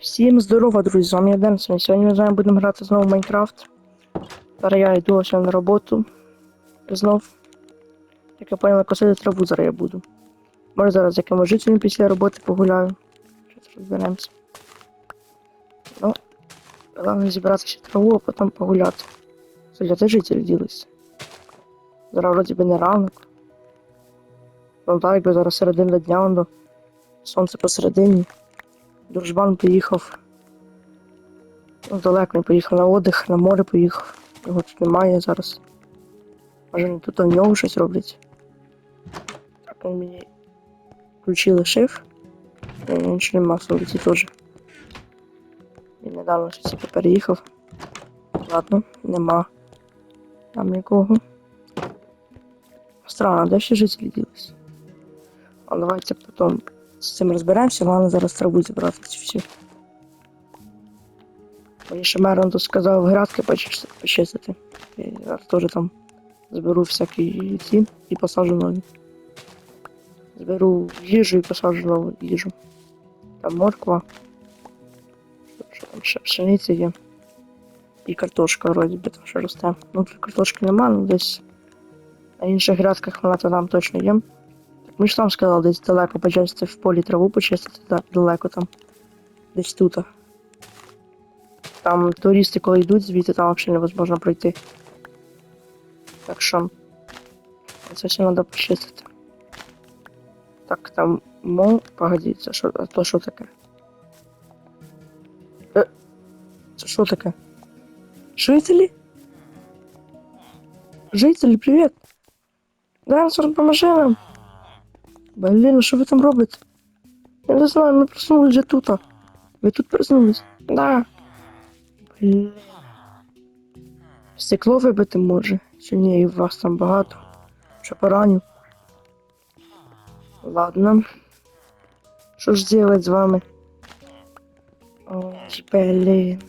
Всім здорова, друзі, з вами я Денсон. Сьогодні ми з вами будемо грати знову в Майнкрафт. Зараз я йду ось на роботу. Знов. Як я поняла, косити траву зараз я буду. Може зараз якимось жителем після роботи погуляю. Щось розберемося. Ну, головне зібрати ще траву, а потім погуляти. Де жителі ділися? Зараз вроді би не ранок. Ну так, якби зараз середина дня, воно. Сонце посередині. Дружбан поїхав. Ну, далеко він поїхав на отдих, на море поїхав. Його тут немає зараз. Може тут у нього щось роблять. Так він мені ключі лишив. Нічого нема в вулиці теж. Він недавно щось переїхав. Ладно, нема. Там нікого. Странно, де ще жителі ділись? А давайте потім з цим розберемося, головне зараз траву зібрати всі. Мені ще Мерон тут сказав грядки почистити. Я теж там зберу всякі ці і посаджу нові. Зберу їжу і посаджу нову їжу. Там морква. Що там ще пшениця є. І картошка вроді би там ще росте. Ну тут картошки нема, ну десь на інших грядках вона то там точно є. Ми ж там сказали, десь далеко почистити в полі траву почистити, да, далеко там. Десь тут. Там туристи, коли йдуть звідти, там взагалі невозможно пройти. Так що це все треба почистити. Так, там мо. Погоди, це що, а то що таке? Е, це що таке? Жителі? Жителі, привіт! Денсор, поможи нам! Блін, що ви там робите? Я не знаю, ми проснулись вже тут. Ви тут проснулись? Да. Блін. Стекло вибити може. Чи ні, і вас там багато. Що пораню. Ладно. Що ж делать з вами? Ой, блін.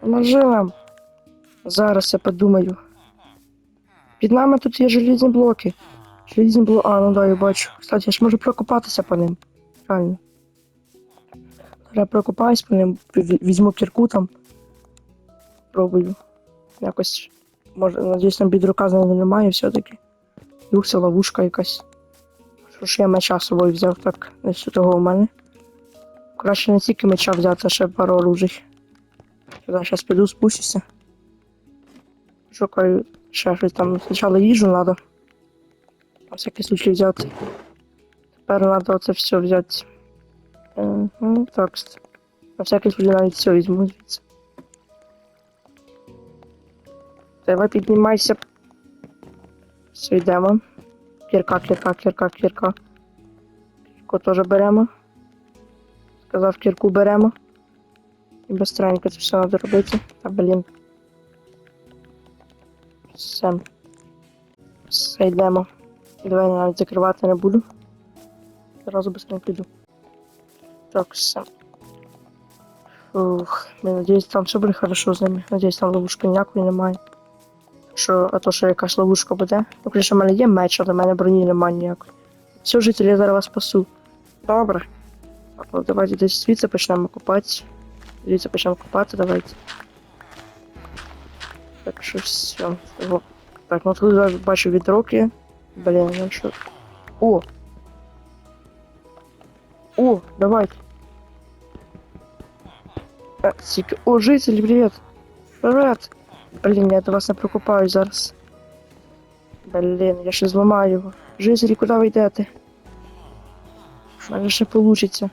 Поможи вам. Зараз я подумаю. Під нами тут є желізні блоки. Желізні блоки. А, ну да, я бачу. Кстати, я ж можу прокопатися по ним. Реально. Я прокопаюсь по ним, візьму кірку там. Пробую. Якось. Може, надіюсь, там бідрука з немає все-таки. Це ловушка якась. Що ж я меча з собою взяв, так, десь у того у мене. Краще не тільки меча взяти, а ще пару оружий. Зараз піду спустюся. Шукаю ще щось там. Спочатку їжу треба. На всякий случай взяти. Тепер треба оце все взяти. Угу, так. На всякий случай навіть все візьму звідси. Давай піднімайся. Все, йдемо. Кірка, кірка, кірка, кірка. Кірку теж беремо. Сказав, кірку беремо. І быстренько це все треба робити. Та блін. Все. Все йдемо. Давай я навіть закривати не буду. Зразу быстренько піду. Так, все. Фух, я надіюсь, там все буде хорошо з ними. Надіюсь, там ловушки ніякої немає. Що, а то, що якась ловушка буде. Ну, конечно, в мене є меч, але в мене броні немає ніякої. Все, жителі, я зараз вас спасу. Добре. Так, ну давайте десь звідси почнемо копати. Звідси почнемо копати, давайте. Так що все. Так, ну тут бачу відроки. Блін, ну що. О! О, давайте. А, тільки... О, жителі, привіт! Привіт! Блін, я до вас не прокопаю зараз. Блін, я ще зламаю його. Жителі, куди ви йдете? У мене ще получиться.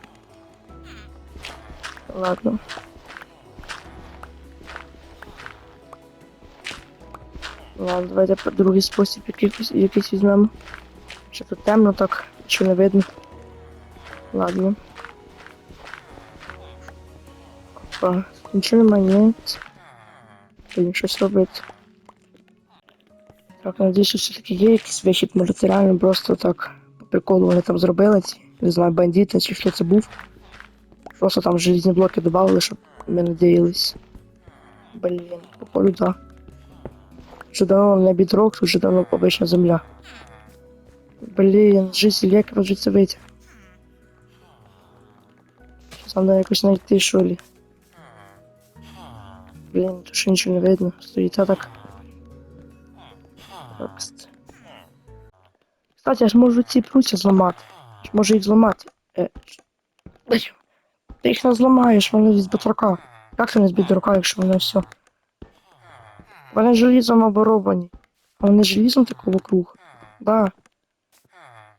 Ладно. Ладно, давайте по- другий спосіб якийсь, якийсь візьмемо. Що тут темно так, що не видно. Ладно. Опа, нічого немає, ні. Блін, щось робити. Так, надіюсь, що все-таки є якийсь вихід, може це реально просто так по приколу вони там зробили ці, не знаю, бандити чи що це був. Просто там железні блоки додали, щоб ми надіялись. Блін, походу, так. Вже давно не бідрок, тут вже давно обична земля. Блін, житель, як це вийти? Треба якось знайти, що. Блін, то що нічого не видно. Стоїть так. Кстати, я ж можу ці пруття зламати. Я ж можу їх зламати. Е. Ти їх не зламаєш, вони з бітрока. Як вони з бітрока, якщо вони все? Вони желізом оборовані. А вони желізом тако вокруг. Да.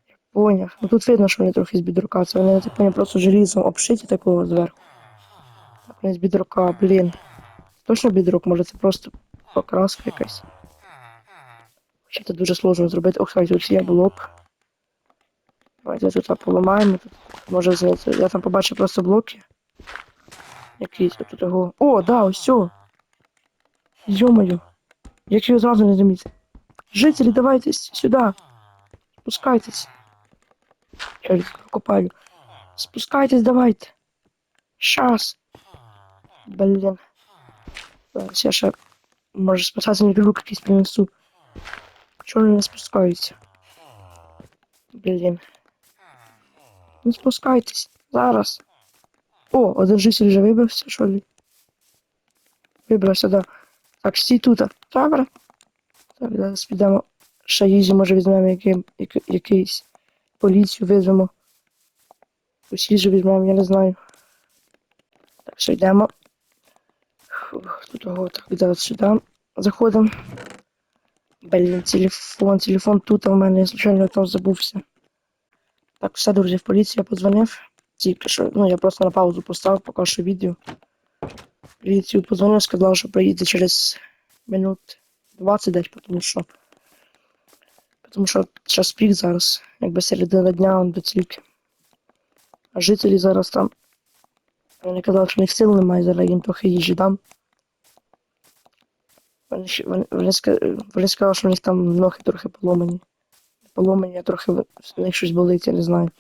Я поняв. Ну тут видно, що вони трохи з бідрука. Це вони, я так поняв, просто желізом обшиті такого зверху. Так вони з бідрука, блін. Точно бідрук, може це просто покраска якась. Хоча це дуже сложно зробити. Ох, кстати, тут є блок. Давайте тут поламаємо. Тут може знайти. Я там побачив просто блоки. Якісь тут його. О, да, ось все. Йо-моє. Я його зразу не замітив. Жителі, давайте сюда. Спускайтесь. Я копаю. Спускайтесь, давайте. Щас. Блін. Зараз я ще, може, спасательний крюк якийсь принесу. Чого не спускаються? Блін. Не спускайтесь. Зараз. О, один житель вже вибрався, що ли? Вибрався, да. Так, стій тут. Добре. Так, зараз підемо. Їжі, може, візьмемо який, який, якийсь поліцію візьмемо. Якусь їжу візьмемо, я не знаю. Так, все йдемо. Тут того, так, зараз сюди. Заходимо. Блін, телефон, телефон тут, в мене я случайно там забувся. Так, все, друзі, в поліцію я подзвонив. Тільки що, ну я просто на паузу поставив, поки що відео. Поліцію подзвонив, сказав, що приїде через минут 20 десь, тому що. Тому що час пік зараз, якби середина дня он до тільки. А жителі зараз там. Вони казали, що в них сил немає, зараз їм трохи їжі дам. Вони, вони, вони, вони сказали, що в них там ноги трохи поломані. Поломані, а трохи в них щось болить, я не знаю.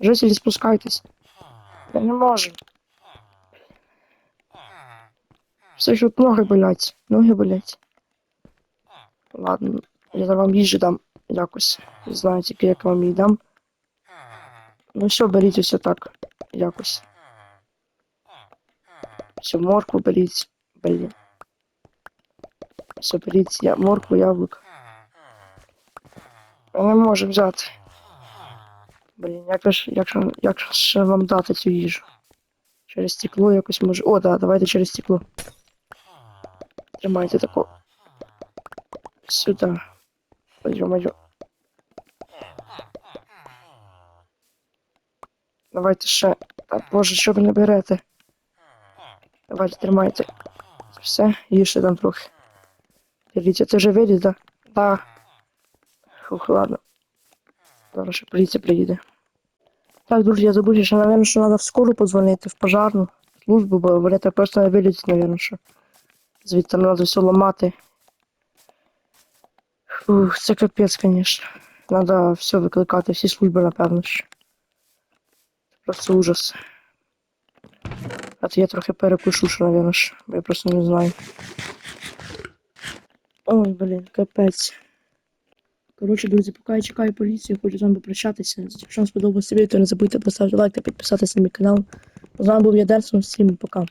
Жителі, спускайтесь. Я не можу. Все ж тут ноги болять. Ноги болять. Ладно, я вам їжу дам якось. Не знаю тільки, як вам її дам. Ну все, беріть усе так. Якось. Все, моркву беріть. Блін. Все, беріть я, моркву, яблук. Я не можу взяти. Блін, як ж, як ж, як ж вам дати цю їжу? Через стекло якось може. О, да, давайте через стекло. Тримайте тако. Сюди. Ё-моё. Давайте ще. Так, боже, що ви не берете? Давайте тримайте. Все, їжте там трохи. Дивіться, це вже виліз, да? Да. Фух, ладно. Зараз ще поліція приїде. Так, друзі, я забув, що, напевно, що треба в скору подзвонити, в пожарну службу, бо вони так просто не вилізуть, напевно, що. Звідти треба все ламати. Фух, це капець, звісно. Треба все викликати, всі служби, напевно. Це просто ужас. А то я трохи перекушу, що, напевно, що, бо я просто не знаю. Ой, блін, капець. Коротше, друзі, поки я чекаю поліцію, хочу з вами попрощатися. Якщо вам сподобалося відео, то не забудьте поставити лайк та підписатися на мій канал. З вами був я Дерсон, всім пока.